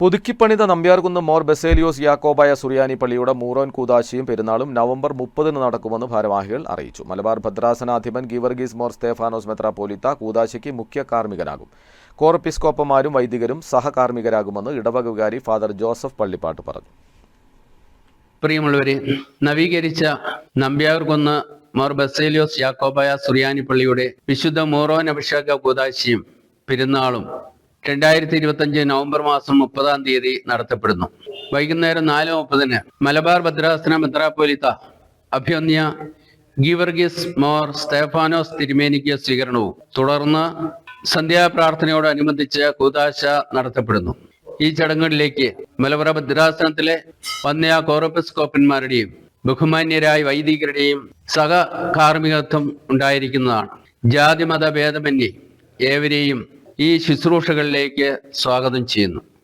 പുതുക്കിപ്പണിത നമ്പ്യാർകുന്ന് മോർ ബസേലിയോസ് യാക്കോബായ സുറിയാനി പള്ളിയുടെ മൂറോൻ കൂതാശിയും പെരുന്നാളും നവംബർ മുപ്പതിന് നടക്കുമെന്ന് ഭാരവാഹികൾ അറിയിച്ചു. മലബാർ ഭദ്രാസനാധിപൻ ഗീവർഗീസ് മോർ സ്തേഫാനോസ് മെത്രാപ്പോലിത്ത കൂതാശിക്ക് മുഖ്യ കാർമ്മികനാകും. കോർപ്പിസ്കോപ്പമാരും വൈദികരും സഹകാർമ്മികരാകുമെന്ന് ഇടവക വികാരി ഫാദർ ജോസഫ് പള്ളിപ്പാട്ട് പറഞ്ഞു. പ്രിയമുള്ളവരെ നവീകരിച്ച നമ്പ്യാർകുന്ന് മോർ ബസേലിയോസ് യാക്കോബായ സുറിയാനി പള്ളിയുടെ വിശുദ്ധ മോറോൻ അഭിഷേക കൂതാശിയും പെരുന്നാളും രണ്ടായിരത്തി ഇരുപത്തഞ്ച് നവംബർ മാസം മുപ്പതാം തീയതി നടത്തപ്പെടുന്നു. വൈകുന്നേരം നാല് മുപ്പതിന് മലബാർ ഭദ്രാസന മെത്രാപ്പോലിത്ത അഭ്യന്യ ഗീവർഗീസ് മോർ സ്തേഫാനോസ് തിരുമേനിക്ക് സ്വീകരണവും തുടർന്ന് സന്ധ്യാപ്രാർത്ഥനയോടനുബന്ധിച്ച് കൂതാശ നടത്തപ്പെടുന്നു. ഈ ചടങ്ങുകളിലേക്ക് മലബാർ ഭദ്രാസനത്തിലെ വന്യ കോറപ്പിസ്കോപ്പന്മാരുടെയും ബഹുമാന്യരായ വൈദികരുടെയും സഹകാർമ്മികത്വം ഉണ്ടായിരിക്കുന്നതാണ്. ജാതിമത ഭേദമന്യേ ഏവരെയും ഈ ശുശ്രൂഷകളിലേക്ക് സ്വാഗതം ചെയ്യുന്നു.